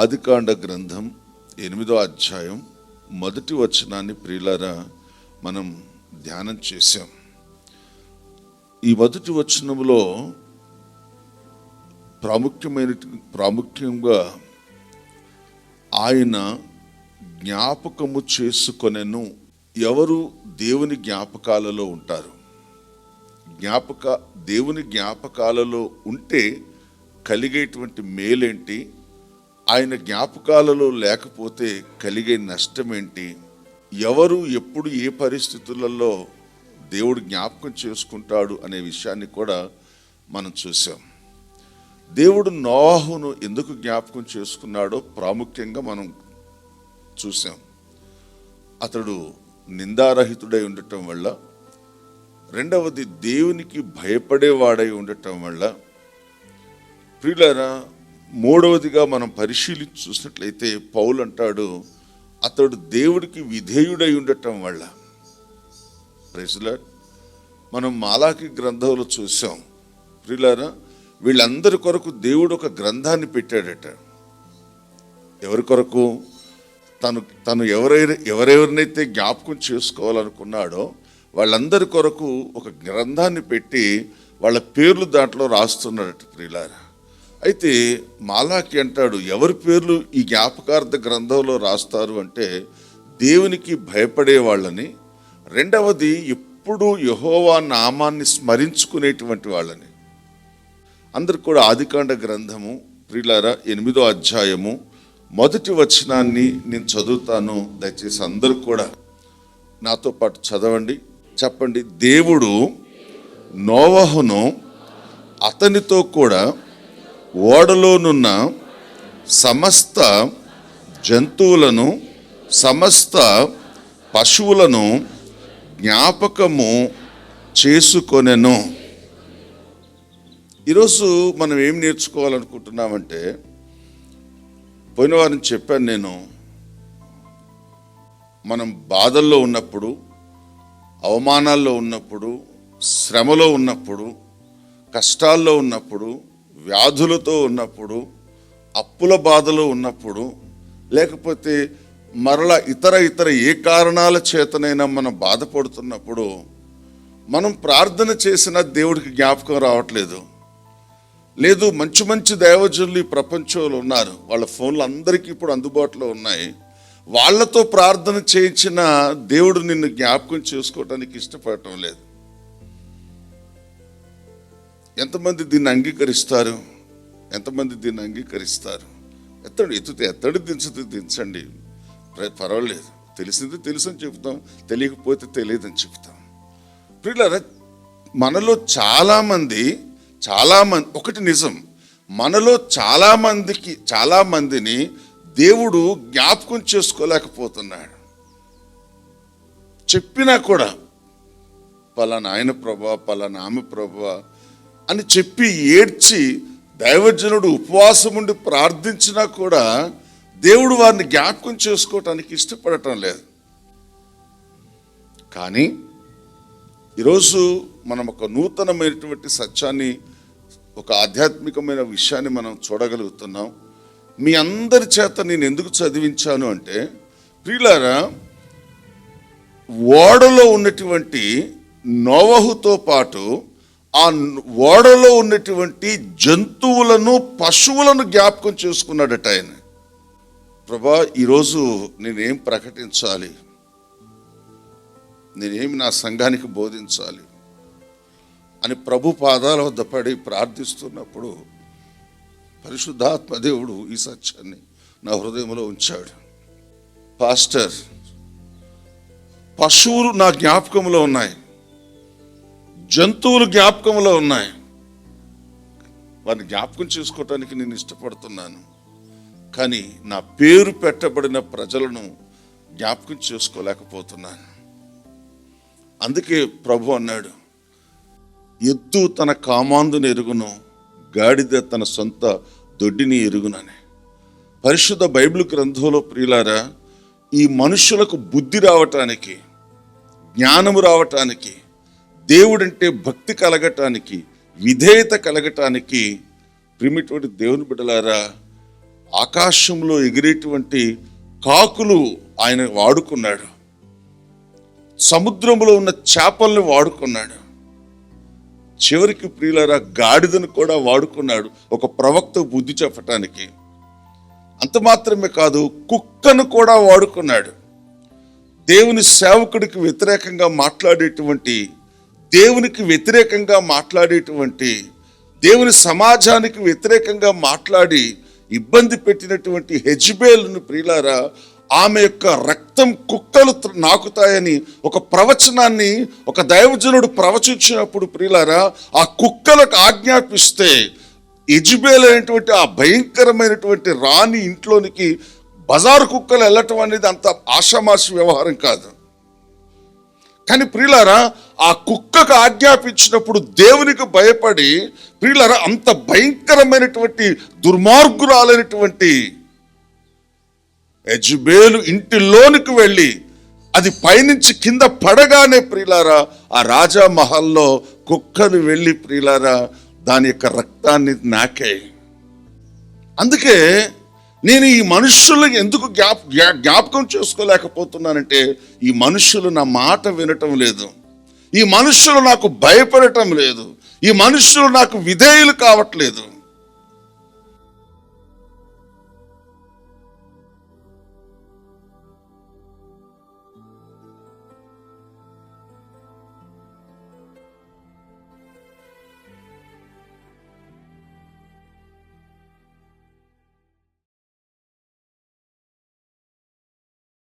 ఆదికాండ గ్రంథం ఎనిమిదో అధ్యాయం మొదటి వచనాన్ని ప్రియులారా మనం ధ్యానం చేశాం. ఈ మొదటి వచనంలో ప్రాముఖ్యమైన ప్రాముఖ్యంగా ఆయన జ్ఞాపకము చేసుకొనెను. ఎవరు దేవుని జ్ఞాపకాలలో ఉంటారు? జ్ఞాపక దేవుని జ్ఞాపకాలలో ఉంటే కలిగేటువంటి మేలేంటి? ఆయన జ్ఞాపకాలలో లేకపోతే కలిగే నష్టం ఏంటి ఎవరు ఎప్పుడు ఏ పరిస్థితులలో దేవుడు జ్ఞాపకం చేసుకుంటాడు అనే విషయాన్ని కూడా మనం చూసాం. దేవుడు నోవాహును ఎందుకు జ్ఞాపకం చేసుకున్నాడో ప్రాముఖ్యంగా మనం చూసాం. అతడు నిందారహితుడై ఉండటం వల్ల రెండవది దేవునికి భయపడేవాడై ఉండటం వల్ల ప్రియులరా మూడవదిగా మనం పరిశీలించి చూసినట్లయితే పౌలు అంటాడు అతడు దేవుడికి విధేయుడై ఉండటం వల్ల. ప్రెసులా మనం మాలాకి గ్రంథంలో చూసాం ప్రిలారా వీళ్ళందరి కొరకు దేవుడు ఒక గ్రంథాన్ని పెట్టాడట. ఎవరి కొరకు? తను తను ఎవరైనా ఎవరెవరినైతే జ్ఞాపకం చేసుకోవాలనుకున్నాడో వాళ్ళందరి కొరకు ఒక గ్రంథాన్ని పెట్టి వాళ్ళ పేర్లు దాంట్లో రాస్తున్నాడట ప్రిలారా అయితే మాలాకి అంటాడు ఎవరి పేర్లు ఈ జ్ఞాపకార్థ గ్రంథంలో రాస్తారు అంటే దేవునికి భయపడే వాళ్ళని రెండవది ఎప్పుడు యహోవా నామాన్ని స్మరించుకునేటువంటి వాళ్ళని. అందరికి కూడా ఆదికాండ గ్రంథము ప్రిలారా ఎనిమిదో అధ్యాయము మొదటి వచనాన్ని నేను చదువుతాను. దయచేసి అందరూ కూడా నాతో పాటు చదవండి. చెప్పండి దేవుడు నోవహును అతనితో కూడా ఓడలోనున్న సమస్త జంతువులను సమస్త పశువులను జ్ఞాపకము చేసుకొనెను. ఈరోజు మనం ఏం నేర్చుకోవాలనుకుంటున్నామంటే పోయిన వారిని చెప్పాను నేను మనం బాధల్లో ఉన్నప్పుడు అవమానాల్లో ఉన్నప్పుడు శ్రమలో ఉన్నప్పుడు కష్టాల్లో ఉన్నప్పుడు వ్యాధులతో ఉన్నప్పుడు అప్పుల బాధలో ఉన్నప్పుడు లేకపోతే మరలా ఇతర ఇతర ఏ కారణాల చేతనైనా మనం బాధపడుతున్నప్పుడు మనం ప్రార్థన చేసిన దేవుడికి జ్ఞాపకం రావట్లేదు. లేదు మంచి మంచి దైవజనులు ఈ ప్రపంచంలో ఉన్నారు. వాళ్ళ ఫోన్లు అందరికీ ఇప్పుడు అందుబాటులో ఉన్నాయి. వాళ్ళతో ప్రార్థన చేయించిన దేవుడు నిన్ను జ్ఞాపకం చేసుకోవటానికి ఇష్టపడటం లేదు. ఎంతమంది దీన్ని అంగీకరిస్తారు? ఎంతమంది దీన్ని అంగీకరిస్తారు? ఎత్తడు ఎత్తుతే ఎత్తడు దించితే దించండి. పర్వాలేదు. తెలిసింది తెలుసు అని చెప్తాం తెలియకపోతే తెలియదని చెప్తాం ప్రియులారా మనలో చాలామంది చాలామంది ఒకటి నిజం మనలో చాలామందికి చాలామందిని దేవుడు జ్ఞాపకం చేసుకోలేకపోతున్నాడు. చెప్పినా కూడా పలానా ఆయన ప్రభా పలానా ఆమె ప్రభా అని చెప్పి ఏడ్చి దైవజనుడు ఉపవాసం ఉండి ప్రార్థించినా కూడా దేవుడు వారిని జ్ఞాపకం చేసుకోవటానికి ఇష్టపడటం లేదు. కానీ ఈరోజు మనం ఒక నూతనమైనటువంటి సత్యాన్ని ఒక ఆధ్యాత్మికమైన విషయాన్ని మనం చూడగలుగుతున్నాం. మీ అందరి చేత నేను ఎందుకు చదివించాను అంటే ప్రియులారా ఓడలో ఉన్నటువంటి నోవహుతో పాటు ఆ ఓడలో ఉన్నటువంటి జంతువులను పశువులను జ్ఞాపకం చేసుకున్నాడట ఆయన. ప్రభా ఈరోజు నేనేం ప్రకటించాలి? నేనేమి నా సంఘానికి బోధించాలి? అని ప్రభు పాదాల వద్ద పడి ప్రార్థిస్తున్నప్పుడు పరిశుద్ధాత్మ దేవుడు ఈ సత్యాన్ని నా హృదయంలో ఉంచాడు. పాస్టర్ పశువులు నా జ్ఞాపకంలో ఉన్నాయి. జంతువులు జ్ఞాపకంలో ఉన్నాయి. వారిని జ్ఞాపకం చేసుకోవటానికి నేను ఇష్టపడుతున్నాను. కానీ నా పేరు పెట్టబడిన ప్రజలను జ్ఞాపకం చేసుకోలేకపోతున్నాను. అందుకే ప్రభు అన్నాడు ఎత్తు తన కామాందుని ఎరుగును గాడిద తన సొంత దొడ్డిని ఎరుగునని. పరిశుద్ధ బైబిల్ గ్రంథంలో ప్రియులారా ఈ మనుషులకు బుద్ధి రావటానికి జ్ఞానము రావటానికి దేవుడంటే భక్తి కలగటానికి విధేయత కలగటానికి ప్రిమిటువంటి దేవుని బిడ్డలారా ఆకాశంలో ఎగిరేటువంటి కాకులు ఆయన వాడుకున్నాడు. సముద్రంలో ఉన్న చేపల్ని వాడుకున్నాడు. చివరికి ప్రియులారా గాడిదను కూడా వాడుకున్నాడు ఒక ప్రవక్త బుద్ధి చెప్పటానికి. అంత మాత్రమే కాదు కుక్కను కూడా వాడుకున్నాడు. దేవుని సేవకుడికి వ్యతిరేకంగా మాట్లాడేటువంటి దేవునికి వ్యతిరేకంగా మాట్లాడేటువంటి దేవుని సమాజానికి వ్యతిరేకంగా మాట్లాడి ఇబ్బంది పెట్టినటువంటి హెజ్బేల్ను ప్రియులారా ఆమె యొక్క రక్తం కుక్కలు నాకుతాయని ఒక ప్రవచనాన్ని ఒక దైవజనుడు ప్రవచించినప్పుడు ప్రియులారా ఆ కుక్కలకు ఆజ్ఞాపిస్తే ఎజుబేల్ అనేటువంటి ఆ భయంకరమైనటువంటి రాణి ఇంట్లోనికి బజారు కుక్కలు వెళ్ళటం అనేది అంత ఆషామాషి వ్యవహారం కాదు. కానీ ప్రియులారా ఆ కుక్కకు ఆజ్ఞాపించినప్పుడు దేవునికి భయపడి ప్రియులారా అంత భయంకరమైనటువంటి దుర్మార్గురాలైనటువంటి యజుబేలు ఇంటిలోనికి వెళ్ళి అది పైనుంచి కింద పడగానే ప్రియులారా ఆ రాజా మహల్లో కుక్కను వెళ్ళి ప్రియులారా దాని యొక్క రక్తాన్ని నాకే. అందుకే నేను ఈ మనుషులకు ఎందుకు జ్ఞాప జ్ఞాపకం చేసుకోలేకపోతున్నానంటే ఈ మనుషులు నా మాట వినటం లేదు. ఈ మనుషులు నాకు భయపడటం లేదు. ఈ మనుషులు నాకు విధేయులు కావట్లేదు.